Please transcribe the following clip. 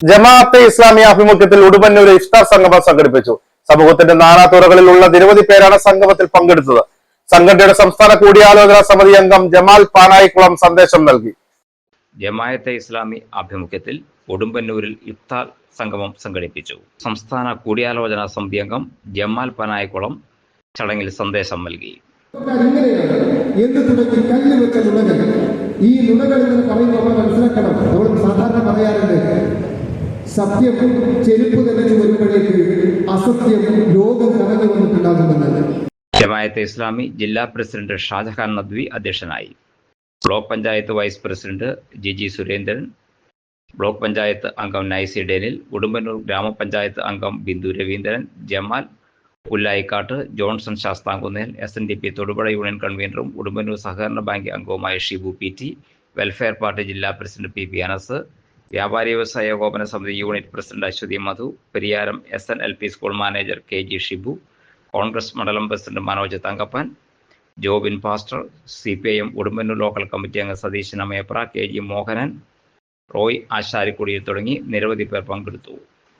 ജമാഅത്തെ ഇസ്ലാമി ആഭിമുഖ്യത്തിൽ ഉടുമ്പന്നൂർ ഇഫ്താർ സംഗമം സംഘടിപ്പിച്ചു. സമൂഹത്തിന്റെ നാനാതുറകളിലുള്ള നിരവധി പേരാണ് സംഗമത്തിൽ പങ്കെടുത്തത്. സംഘടനയുടെ സംസ്ഥാന കൂടിയാലോചനാ സമിതി അംഗം ജമാൽ പാനായിക്കുളം സന്ദേശം നൽകി. ജമാഅത്തെ ഇസ്ലാമി ആഭിമുഖ്യത്തിൽ ഉടുമ്പന്നൂരിൽ ഇഫ്താർ സംഗമം സംഘടിപ്പിച്ചു. സംസ്ഥാന കൂടിയാലോചനാ സമിതി അംഗം ജമാൽ പനായക്കുളം ചടങ്ങിൽ സന്ദേശം നൽകി. ഇങ്ങനെയാണ് എന്ത് തുടങ്ങി കല്ല് വെച്ച നുണകൾ ഈ നുണകൾ എന്ന് പറയുമ്പോൾ നമ്മൾ മനസ്സിലാക്കണം. നമ്മൾ സാധാരണ സത്യം ചെരുപ്പ് തന്നെ വരുമ്പോഴേക്ക് അസത്യം ലോകം കടന്നു വന്നിട്ടുണ്ടാകുമെന്ന് ജമായത്തെ ഇസ്ലാമി ജില്ലാ പ്രസിഡന്റ് ഷാജഹാൻ നദ്വി അധ്യക്ഷനായി. Block panchayat vice president G G Surendran block panchayat അംഗം നൈസി ഡേനിൽ ഉടുമ്പന്നൂർ ഗ്രാമപഞ്ചായത്ത് അംഗം Bindu Raveendran Jamal Pullayikkattu Johnson Sasthamkunnel S N D P Thodupuzha union കൺവീനറും Udumbannoor സഹകരണ ബാങ്ക് അംഗവുമായ Shibu P T welfare party ജില്ലാ പ്രസിഡന്റ് പി പി അനസ് വ്യാപാരി വ്യവസായ ഏകോപന സമിതി unit president Aswathy Madhu Periyaram S N L P school manager K G Shibu Congress മണ്ഡലം president Manoj Thankappan Jobin pastor C P I M Udumbannoor local committee അംഗം Satheesan അമേപ്ര K G Mohanan Roy ആശാരിക്കുടിയിൽ തുടങ്ങി നിരവധി പേർ പങ്കെടുത്തു.